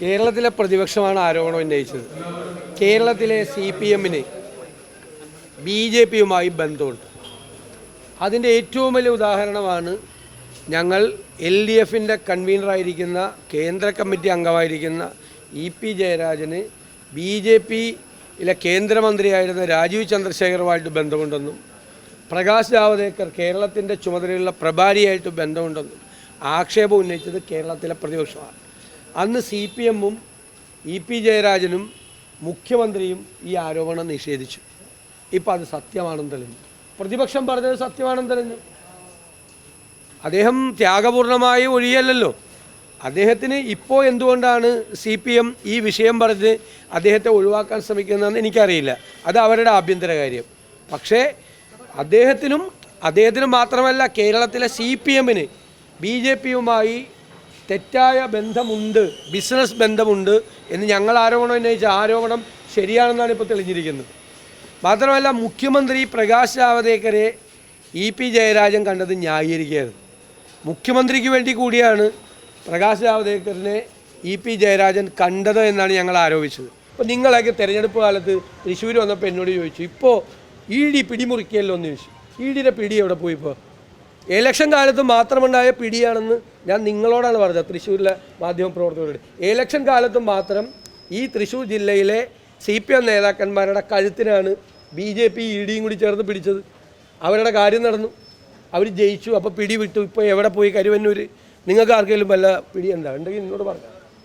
കേരളത്തിലെ പ്രതിപക്ഷമാണ് ആരോപണം ഉന്നയിച്ചത്. കേരളത്തിലെ സി പി എമ്മിന് ബി ജെ പിയുമായി ബന്ധമുണ്ട്. അതിന്റെ ഏറ്റവും വലിയ ഉദാഹരണമാണ് ഞങ്ങൾ എൽ ഡി എഫിന്റെ കൺവീനറായിരിക്കുന്ന കേന്ദ്ര കമ്മിറ്റി അംഗമായിരിക്കുന്ന ഇ പി ജയരാജന് ബി ജെ പിയിലെ കേന്ദ്രമന്ത്രിയായിരുന്ന രാജീവ് ചന്ദ്രശേഖറുമായിട്ട് ബന്ധമുണ്ടെന്നും പ്രകാശ് ജാവദേക്കർ കേരളത്തിന്റെ ചുമതലയുള്ള പ്രഭാരിയായിട്ട് ബന്ധമുണ്ടെന്നും ആക്ഷേപം ഉന്നയിച്ചത് കേരളത്തിലെ പ്രതിപക്ഷമാണ്. അന്ന് സി പി എമ്മും ഇ പി ജയരാജനും മുഖ്യമന്ത്രിയും ഈ ആരോപണം നിഷേധിച്ചു. ഇപ്പം അത് സത്യമാണെന്ന് തെളിഞ്ഞു പ്രതിപക്ഷം പറഞ്ഞത് സത്യമാണെന്ന് തെളിഞ്ഞു അദ്ദേഹം ത്യാഗപൂർണമായി ഒഴിയല്ലല്ലോ. അദ്ദേഹത്തിന് ഇപ്പോൾ എന്തുകൊണ്ടാണ് സി പി എം ഈ വിഷയം പറഞ്ഞ് അദ്ദേഹത്തെ ഒഴിവാക്കാൻ ശ്രമിക്കുന്നതെന്ന് എനിക്കറിയില്ല. അത് അവരുടെ ആഭ്യന്തര കാര്യം. പക്ഷേ അദ്ദേഹത്തിനും അദ്ദേഹത്തിന് മാത്രമല്ല കേരളത്തിലെ സി പി എമ്മിന് ബി ജെ പിയുമായി തെറ്റായ ബന്ധമുണ്ട് ബിസിനസ് ബന്ധമുണ്ട് എന്ന് ഞങ്ങൾ ആരോപണം ഉന്നയിച്ച ആരോപണം ശരിയാണെന്നാണ് ഇപ്പോൾ തെളിഞ്ഞിരിക്കുന്നത്. മാത്രമല്ല മുഖ്യമന്ത്രി പ്രകാശ് ജാവദേക്കറെ ഇ പി ജയരാജൻ കണ്ടത് ന്യായീകരിക്കുകയായിരുന്നു മുഖ്യമന്ത്രിക്ക് വേണ്ടി കൂടിയാണ് പ്രകാശ് ജാവദേക്കറിനെ ഇ പി ജയരാജൻ കണ്ടത് എന്നാണ് ഞങ്ങൾ ആരോപിച്ചത്. അപ്പോൾ നിങ്ങളൊക്കെ തെരഞ്ഞെടുപ്പ് കാലത്ത് തൃശ്ശൂർ വന്നപ്പോൾ എന്നോട് ചോദിച്ചു ഇപ്പോൾ ഇ ഡി പിടിമുറിക്കല്ലോ എന്ന് ചോദിച്ചു. ഇ ഡിയുടെ പിടി എവിടെ പോയി ഇപ്പോൾ? ഇലക്ഷൻ കാലത്ത് മാത്രമുണ്ടായ പിടിയാണെന്ന് ഞാൻ നിങ്ങളോടാണ് പറഞ്ഞത്. തൃശ്ശൂരിലെ മാധ്യമപ്രവർത്തകരോട് ഇലക്ഷൻ കാലത്ത് മാത്രം ഈ തൃശ്ശൂർ ജില്ലയിലെ സി പി എം നേതാക്കന്മാരുടെ കഴുത്തിനാണ് ബി ജെ പി ഇ ഡിയും കൂടി ചേർന്ന് പിടിച്ചത്. അവരുടെ കാര്യം നടന്നു. അവർ ജയിച്ചു. അപ്പോൾ പിടി വിട്ടു ഇപ്പോൾ എവിടെ പോയി? കരുവന്നൂർ നിങ്ങൾക്ക് ആർക്കെങ്കിലും വല്ല പിടി എന്താ? ഉണ്ടെങ്കിൽ എന്നോട് പറഞ്ഞു.